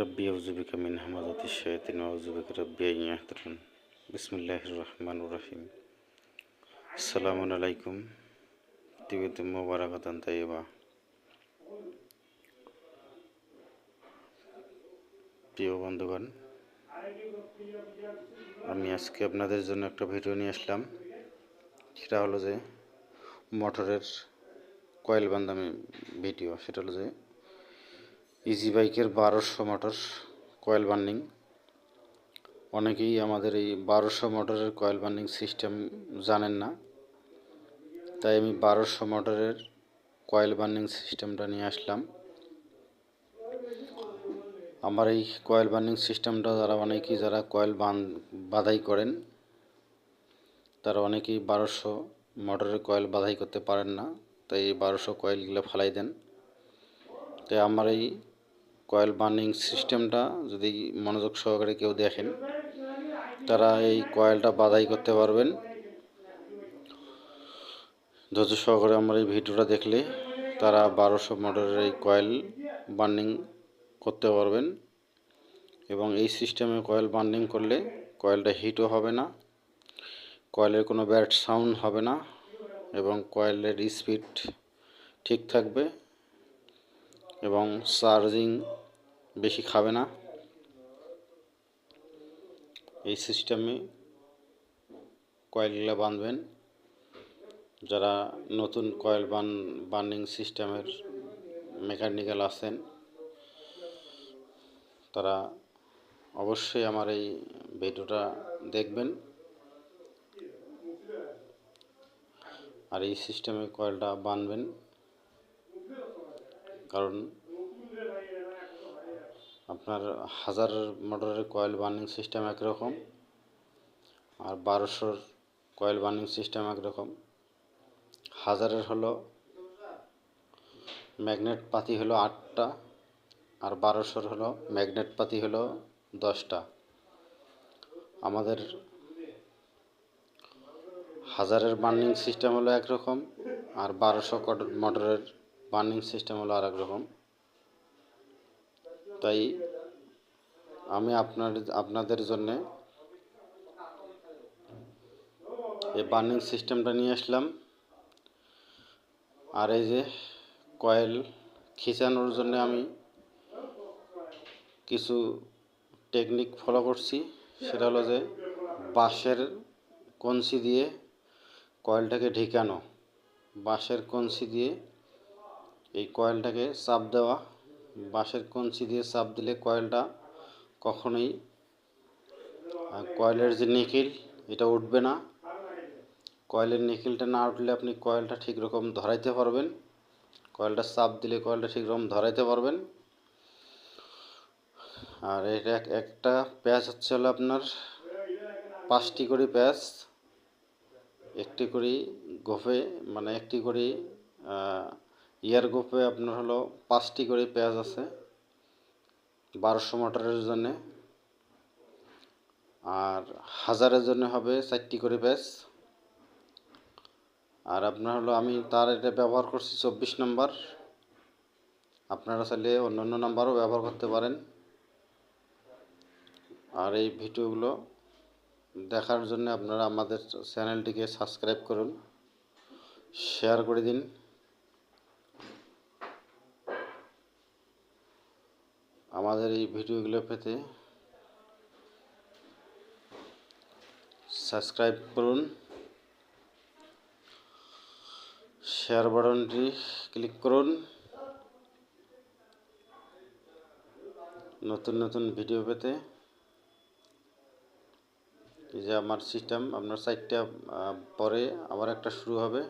রব্বি আউজুবিকা মিন হামাজাতি শায়াতিন আউজুবিকা রব্বি আইন ইয়াহতারুন বিসমিল্লাহির রহমানির রহিম আসসালামু আলাইকুম তিবিতুম মুবারাকাতান তাইবা প্রিয় বন্ধুগণ, আমি আজকে আপনাদের জন্য একটা ভিডিও নিয়ে আসলাম। সেটা হলো যে মোটরের কয়েল বান্ধামি ভিডিও। সেটা হলো যে ইজি বাইকের বারোশো মোটর কয়েল বার্নিং অনেকেই আমাদের এই বারোশো মোটরের কয়েল বার্নিং সিস্টেম জানেন না। তাই আমি বারোশো মোটরের কয়েল বার্নিং সিস্টেমটা নিয়ে আসলাম। আমার এই কয়েল বার্নিং সিস্টেমটা যারা অনেকেই যারা কয়েল বান, বাধাই করেন, তারা অনেকেই বারোশো মোটরের কয়েল বাধাই করতে পারেন না। তাই এই বারোশো কয়েলগুলো ফালাই দেন। তাই আমার এই কয়েল বার্নিং সিস্টেমটা যদি মনোযোগ সহকারে কেউ দেখেন, তারা এই কয়েলটা বাধাই করতে পারবেন। ধৈর্য সহকারে আমার এই ভিডিওটা দেখলে তারা বারোশো মোটরের এই কয়েল বার্নিং করতে পারবেন এবং এই সিস্টেমে কয়েল বার্নিং করলে কয়েলটা হিটও হবে না, কয়েলের কোনো ব্যাড সাউন্ড হবে না এবং কয়েলের স্পিড ঠিক থাকবে। এবং চার্জিং বেশি খাবে না। এই সিস্টেমে কয়েলগুলো বাঁধবেন। যারা নতুন কয়েল বান, বার্নিং সিস্টেমের মেকানিক্যাল আছেন, তারা অবশ্যই আমার এই ভিডিওটা দেখবেন। আর এই সিস্টেমে কয়েলটা বানবেন কারণ আপনার হাজার মোটরের কয়েল বার্নিং সিস্টেম একরকম আর বারোশোর কয়েল বার্নিং সিস্টেম একরকম। হাজারের হলো ম্যাগনেট পাতি হলো আটটা আর বারোশোর হলো ম্যাগনেট পাতি হলো দশটা। আমাদের হাজারের বার্নিং সিস্টেম হলো একরকম আর বারোশো মোটরের বার্নিং সিস্টেম হলো আর রকম। তাই আমি আপনার, আপনাদের জন্যে এই বার্নিং সিস্টেমটা নিয়ে আসলাম। আর এই যে কয়েল খিচানোর জন্য আমি কিছু টেকনিক ফলো করছি। সেটা হলো যে বাঁশের কঞ্চি দিয়ে কয়েলটাকে ঢেকানো। বাঁশের কঞ্চি দিয়ে এই কয়েলটাকে চাপ দেওয়া। বাঁশের কঞ্চি দিয়ে চাপ দিলে কয়েলটা কখনোই কয়েলের যে নিখিল, এটা উঠবে না। কয়েলের নিখিলটা না উঠলে আপনি কয়েলটা ঠিক রকম ধরাইতে পারবেন। কয়েলটা চাপ দিলে কয়েলটা ঠিক রকম ধরাইতে পারবেন। আর এটা একটা প্যাচ হচ্ছে হলো আপনার পাঁচটি করে প্যাচ। একটি করে গোফে মানে একটি করে ইয়ার গোফে আপনার হলো পাঁচটি করে পেঁয়াজ আছে, বারোশো মোটরের জন্যে। আর হাজারের জন্য হবে চারটি করে পেঁয়াজ। আর আপনার হলো আমি তার এটা ব্যবহার করছি চব্বিশ নম্বর। আপনারা চাইলে অন্য অন্য নাম্বারও ব্যবহার করতে পারেন। আর এই ভিডিওগুলো দেখার জন্য আপনারা আমাদের চ্যানেলটিকে সাবস্ক্রাইব করুন, শেয়ার করে দিন। আমাদের এই ভিডিওগুলো পেতে সাবস্ক্রাইব করুন। শেয়ার বাটনটি ক্লিক করুন। নতুন নতুন ভিডিও পেতে এই যে আমার সিস্টেম আপনার সাইটটা পরে আবার একটা শুরু হবে।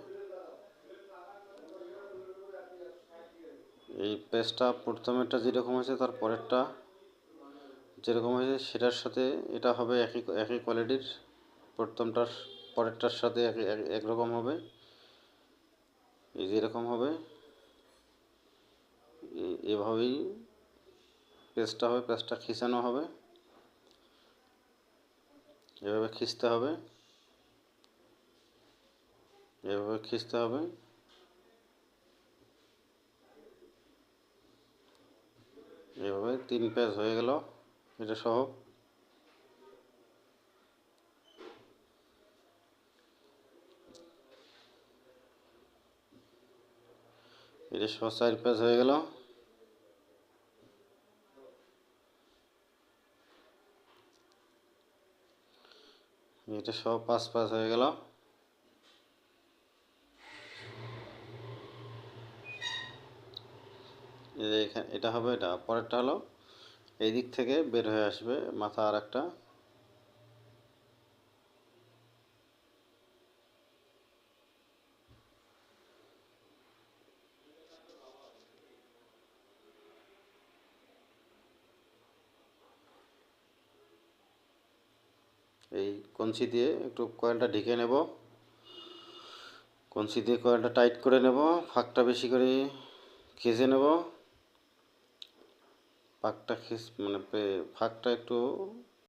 এই পেজটা প্রথমেরটা যেরকম হয়েছে, তার পরেরটা যেরকম হয়েছে, সেটার সাথে এটা হবে একই একই কোয়ালিটির প্রথমটার, পরেরটার সাথে একই একরকম হবে। এই যেরকম হবে এভাবেই পেজটা হবে পেজটা খিচানো হবে। এভাবে খিচতে হবে। এভাবে খিচতে হবে। এভাবে তিন পেজ হয়ে গেল এটা সহ। এটা সহ চার পেজ হয়ে গেল। এটা সহ পাঁচ পাঁচ হয়ে গেল এই যে এখানে, এটা হবে এটা, পরেরটা হলো এই দিক থেকে বের হয়ে আসবে মাথা আর একটা এই কঞ্চি দিয়ে একটু কয়েলটা ঢেকে নেব। কঞ্চি দিয়ে কয়েলটা টাইট করে নেব, ফাঁকটা বেশি করে খেজে নেব। পাকটা খিস মানে ফাঁকটা একটু